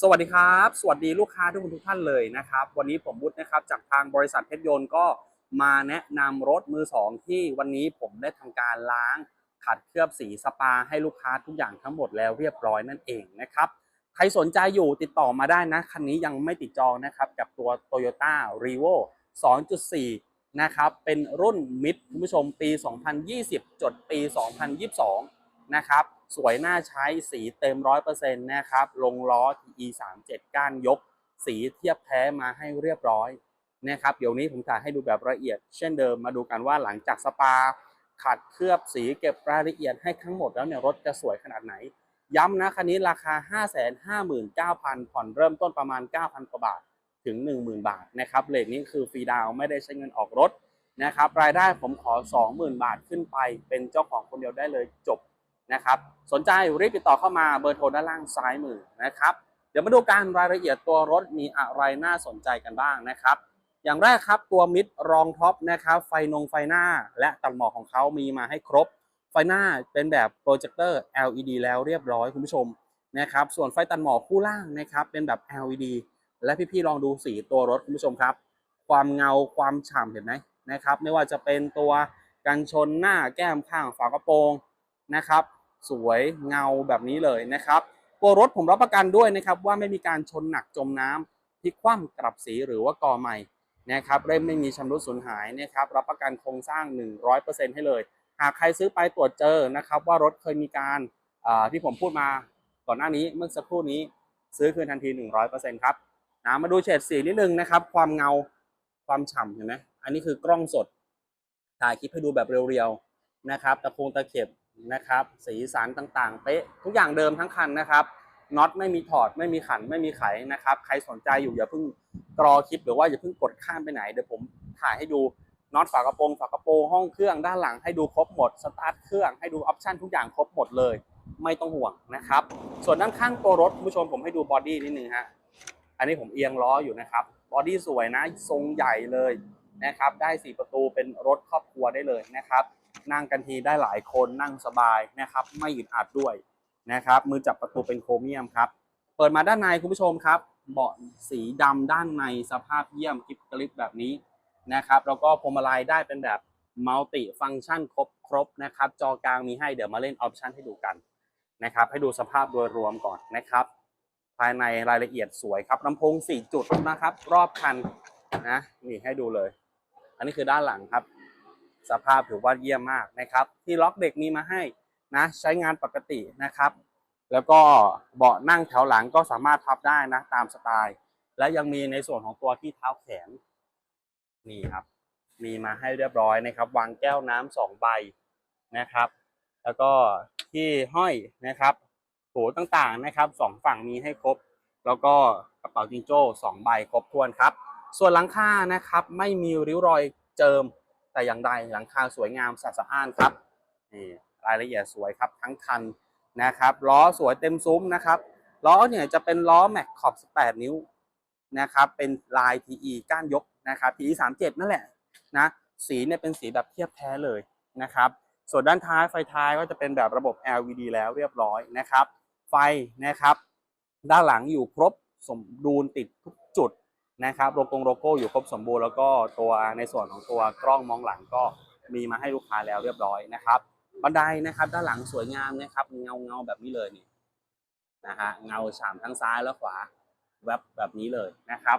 สวัสดีครับ สวัสดีลูกค้าทุกคนทุกท่านเลยนะครับ วันนี้ผมบุฒนะครับจากทางบริษัทเพชรยนต์ก็มาแนะนำรถมือสองที่วันนี้ผมได้ทำการล้าง ขัดเคลือบสีสปาให้ลูกค้าทุกอย่างทั้งหมดแล้วเรียบร้อยนั่นเองนะครับ ใครสนใจอยู่ติดต่อมาได้นะ คันนี้ยังไม่ติดจองนะครับ กับตัว Toyota r e v o 2.4 นะครับ เป็นรุ่นมิดคุณผู้ชมปี 2020 จดปี 2022 นะครับ สวยน่าใช้สีเต็ม100%นต์นะครับ ลงล้อ TE 37ก้านยก สีเทียบแท้มาให้เรียบร้อยนะครับ เดี๋ยวนี้ผมถ่ายให้ดูแบบละเอียด เช่นเดิมมาดูกันว่าหลังจากสปา ขัดเคลือบสีเก็บรายละเอียดให้ทั้งหมดแล้วเนี่ยรถจะสวยขนาดไหน ย้ำนะคันนี้ราคา 559,000 ผ่อนเริ่มต้นประมาณ 9,000 กว่าบาทถึง 10,000 บาทนะครับเลทนี้คือฟรีดาวไม่ได้ใช้เงินออกรถนะครับรายได้ผมขอ 20,000 บาทขึ้นไป เป็นเจ้าของคนเดียวได้เลยจบ นะครับ สนใจรีบติดต่อเข้ามาเบอร์โทรด้านล่างซ้ายมือนะครับ เดี๋ยวมาดูการรายละเอียดตัวรถมีอะไรน่าสนใจกันบ้างนะครับ อย่างแรกครับตัวมิดรองท็อปนะครับ ไฟนงไฟหน้าและตัดหมอกของเขามีมาให้ครบ ไฟหน้าเป็นแบบโปรเจคเตอร์ LED แล้วเรียบร้อยคุณผู้ชมนะครับ ส่วนไฟตัดหมอกคู่ล่างนะครับเป็นแบบ LED และพี่ๆลองดูสีตัวรถคุณผู้ชมครับ ความเงาความฉ่ำเห็นไหมนะครับ ไม่ว่าจะเป็นตัวกันชนหน้าแก้มข้างฝากระโปรง นะครับ สวยเงาแบบนี้เลยนะครับ ตัวรถผมรับประกันด้วยนะครับ ว่าไม่มีการชนหนักจมน้ำพลิกคว่ำกลับสีหรือว่ากอใหม่นะครับเร่มไม่มีชำรุดสูญหายนะครับรับประกันโครงสร้าง 100%ให้เลย หากใครซื้อไปตรวจเจอนะครับ ว่ารถเคยมีการที่ผมพูดมาก่อนหน้านี้เมื่อสักครู่นี้ซื้อคืนทันที 100%ครับนะมาดูเฉดสีนิดนึงนะครับ ความเงาความฉ่ำเห็นไหมอันนี้คือกล้องสดถ่ายคลิปให้ดูแบบเรียวๆนะครับตะโคงตะเข็บ นะครับ สีสันต่างๆ เป๊ะทุกอย่างเดิมทั้งคันนะครับน็อตไม่มีถอดไม่มีขันไม่มีไขนะครับ ใครสนใจอยู่อย่าเพิ่งกรอคลิปหรือว่าอย่าเพิ่งกดข้ามไปไหนเดี๋ยวผมถ่ายให้ดูน็อตฝากระโปรงฝากระโปรงห้องเครื่องด้านหลังให้ดูครบหมดสตาร์ทเครื่องให้ดูออปชันทุกอย่างครบหมดเลย ไม่ต้องห่วงนะครับ ส่วนด้านข้างตัวรถคุณผู้ชมผมให้ดูบอดี้นิดนึงฮะอันนี้ผมเอียงล้ออยู่นะครับบอดี้สวยนะทรงใหญ่เลย นะครับ ได้สี่ประตูเป็นรถครอบครัวได้เลยนะครับ นั่งกันทีได้หลายคนนั่งสบายนะครับ ไม่อึดอัดด้วยนะครับ มือจับประตูเป็นโครเมียมครับ เปิดมาด้านในคุณผู้ชมครับ เบาะสีดำด้านในสภาพเยี่ยมคลิปกริปแบบนี้นะครับ แล้วก็พวงมาลัยได้เป็นแบบมัลติฟังก์ชันครบครบนะครับ จอกลางมีให้เดี๋ยวมาเล่นออปชันให้ดูกันนะครับ ให้ดูสภาพโดยรวมก่อนนะครับ ภายในรายละเอียดสวยครับลำโพง 4 จุดนะครับ รอบคันนะนี่ให้ดูเลย อันนี้คือด้านหลังครับ สภาพถือว่าเยี่ยมมากนะครับ ที่ล็อกเด็กมีมาให้นะใช้งานปกตินะครับ แล้วก็เบาะนั่งแถวหลังก็สามารถพับได้นะตามสไตล์ และยังมีในส่วนของตัวที่เท้าแขนนี่ครับ มีมาให้เรียบร้อยนะครับ วางแก้วน้ำสองใบนะครับ แล้วก็ที่ห้อยนะครับโถต่างๆนะครับสองฝั่งมีให้ครบ แล้วก็กระเป๋าจิงโจ้สองใบครบถ้วนครับ ส่วนหลังคานะครับไม่มีริ้วรอยเจิมแต่อย่างใดหลังคาสวยงามสะอาดสะอ้าครับนี่รายละเอียดสวยครับทั้งคันนะครับล้อสวยเต็มซุ้มนะครับล้อเนี่ยจะเป็นล้อแม็กขอบ 18 นิ้วนะครับเป็นลาย TE ก้านยกนะครับ TE 37 นั่นแหละนะสีเนี่ยเป็นสีแบบเทียบแท้เลยนะครับส่วนด้านท้ายไฟท้ายก็จะเป็นแบบระบบ LED แล้วเรียบร้อยนะครับ ไฟนะครับ ด้านหลังอยู่ครบสมบูรณ์ติดทุกจุด นะครับโลโก้โลโก้อยู่ครบสมบูรณ์แล้วก็ตัวในส่วนของตัวกล้องมองหลังก็มีมาให้ลูกค้าแล้วเรียบร้อยนะครับ บันไดนะครับ ด้านหลังสวยงามนะครับเงาเงาแบบนี้เลยนี่นะฮะเงาฉ่ำทั้งซ้ายและขวาแวบแบบนี้เลยนะครับ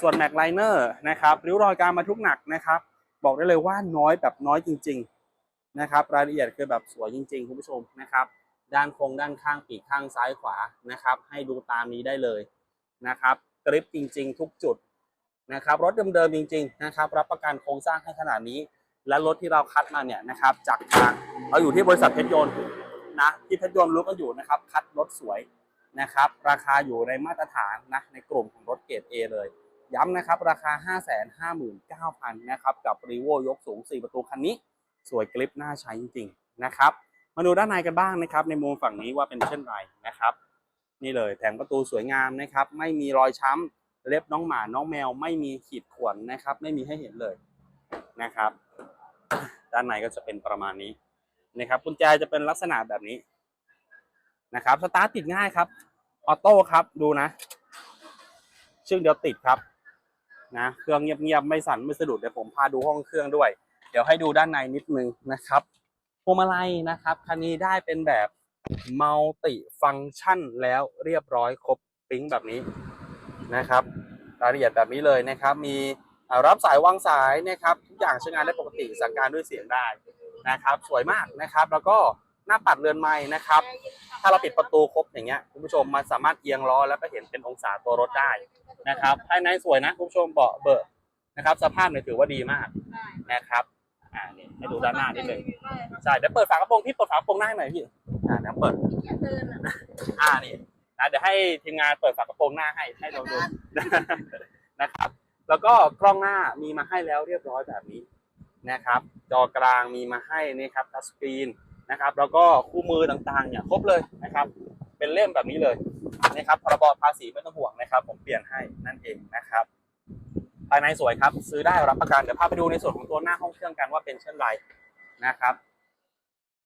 ส่วนแม็กไลเนอร์นะครับริ้วรอยการบรรทุกหนักนะครับ บอกได้เลยว่าน้อยแบบน้อยจริง ๆนะครับ รายละเอียดคือแบบสวยจริง ๆ คุณผู้ชมนะครับ ด้านโครงด้านข้างปีกข้างซ้ายขวานะครับ ให้ดูตามนี้ได้เลยนะครับ กริปจริง ๆ ทุกจุดนะครับ รถเดิมๆจริง ๆ นะครับ รับประกันโครงสร้างให้ขนาดนี้ และรถที่เราคัดมาเนี่ยนะครับจากทางเราอยู่ที่บริษัทเพชรยนต์นะที่เพชรยนต์รู้กันอยู่นะครับ คัดรถสวยนะครับ ราคาอยู่ในมาตรฐานนะในกลุ่มของรถเกรด A เลย ย้ำนะครับ ราคา 559,000นะครับกับรีโวยกสูง 4 ประตูคันนี้ สวยกริปน่าใช้จริง ๆ นะครับ มาดูด้านในกันบ้างนะครับ ในมุมฝั่งนี้ว่าเป็นเช่นไรนะครับ นี่เลย แถมประตูสวยงามนะครับ ไม่มีรอยช้ำเล็บน้องหมาน้องแมวไม่มีขีดข่วนนะครับ ไม่มีให้เห็นเลยนะครับ ด้านในก็จะเป็นประมาณนี้นะครับกุญแจจะเป็นลักษณะแบบนี้นะครับสตาร์ทติดง่ายครับออโต้ครับดูนะชึ่งเดียวติดครับนะเครื่องเงียบๆไม่สั่นไม่สะดุดเดี๋ยวผมพาดูห้องเครื่องด้วย เดี๋ยวให้ดูด้านในนิดนึงนะครับพวงมาลัยนะครับคันนี้ได้เป็นแบบ มัลติฟังชันแล้วเรียบร้อยครบปิ๊งแบบนี้นะครับ รายละเอียดแบบนี้เลยนะครับ มีรับสายวางสายนะครับทุกอย่างใช้งานได้ปกติสั่งการด้วยเสียงได้นะครับ สวยมากนะครับ แล้วก็หน้าปัดเรือนไม้นะครับ ถ้าเราปิดประตูครบอย่างเงี้ยคุณผู้ชมมันสามารถเอียงล้อแล้วก็เห็นเป็นองศาตัวรถได้นะครับภายในสวยนะคุณผู้ชมเบาะเบอะนะครับ สภาพเนี่ยถือว่าดีมากนะครับอ่านี่ให้ดูด้านหน้านิดหนึ่งใช่เดี๋ยวเปิดฝากระโปรงพี่เปิดฝากระโปรงหน้าให้หน่อยพี่ อ่าเดี๋ยวเปิดอ่านี่นะเดี๋ยวให้ทีมงานเปิดฝากระโปรงหน้าให้ให้เราดู นะครับ แล้วก็กล้องหน้ามีมาให้แล้วเรียบร้อยแบบนี้นะครับ จอกลางมีมาให้นี่ครับทัชสกรีนนะครับ แล้วก็คู่มือต่างๆเนี่ยครบเลยนะครับ เป็นเล่มแบบนี้เลยนะครับพรบภาษีไม่ต้องห่วงนะครับ ผมเปลี่ยนให้นั่นเองนะครับภายในสวยครับ ซื้อได้รับประกันเดี๋ยวพาไปดูในส่วนของตัวหน้าห้องเครื่องกันว่าเป็นเช่นไรนะครับ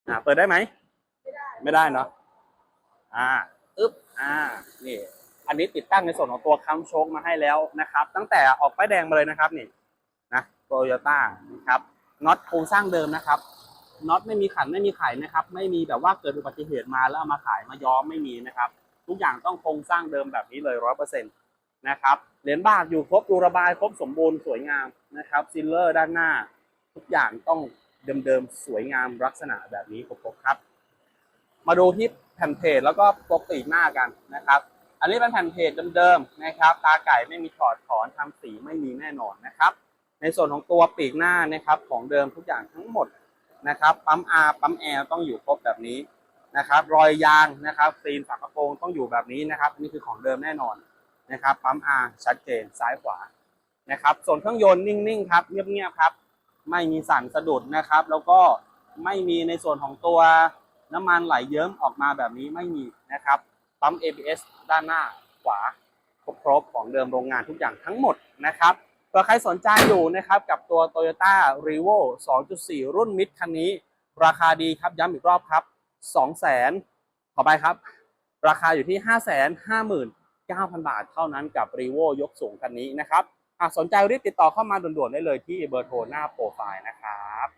อ่าเปิดได้ไหม ไม่ได้เนาะอ่าอึ๊บอ่านี่อันนี้ติดตั้งในส่วนของตัวค้ำโชคมาให้แล้วนะครับ ตั้งแต่ออกป้ายแดงมาเลยนะครับนี่นะโตโยต้านะครับน็อตโครงสร้างเดิมนะครับน็อตไม่มีขันไม่มีไขนะครับ ไม่มีแบบว่าเกิดอุบัติเหตุมาแล้วเอามาขายมาย้อมไม่มีนะครับ ทุกอย่างต้องโครงสร้างเดิมแบบนี้เลยร้อยเปอร์เซ็นต์นะครับเหรียญบาทอยู่ครบดูระบายครบสมบูรณ์สวยงามนะครับซิลเลอร์ด้านหน้า ทุกอย่างต้องเดิมๆสวยงามลักษณะแบบนี้ครบๆครับ มาดูที่แผ่นเพจแล้วก็ปกติหน้ากันนะครับ อันนี้เป็นแผ่นเพจเดิมๆนะครับ ตาไก่ไม่มีถอดถอนทำสีไม่มีแน่นอนนะครับ ในส่วนของตัวปีกหน้านะครับของเดิมทุกอย่างทั้งหมดนะครับ ปั๊ม R ปั๊ม L ต้องอยู่ครบแบบนี้นะครับ รอยยางนะครับซีนฝากระโปรงต้องอยู่แบบนี้นะครับนี่คือของเดิมแน่นอนนะครับ ปั๊ม R ชัดเจนซ้ายขวานะครับ ส่วนเครื่องยนต์นิ่งๆครับเงียบๆครับ ไม่มีสั่นสะดุดนะครับ แล้วก็ไม่มีในส่วนของตัว น้ำมันไหลเยิ้มออกมาแบบนี้ไม่มีนะครับปั๊ม ABS ด้านหน้าขวาครบของเดิมโรงงานทุกอย่างทั้งหมดนะครับเผื่อใครสนใจอยู่นะครับกับตัว Toyota r e v o 2.4 รุ่นมิดคันนี้ ราคาดีครับย้ำอีกรอบครับ 200,000ขอไปครับ ราคาอยู่ที่ 559,000 บาทเท่านั้นกับ r e v o ยกสูงคันนี้นะครับหากสนใจรีบติดต่อเข้ามาด่วนๆได้เลยที่เบอร์โทรหน้าโปรไฟล์นะครับ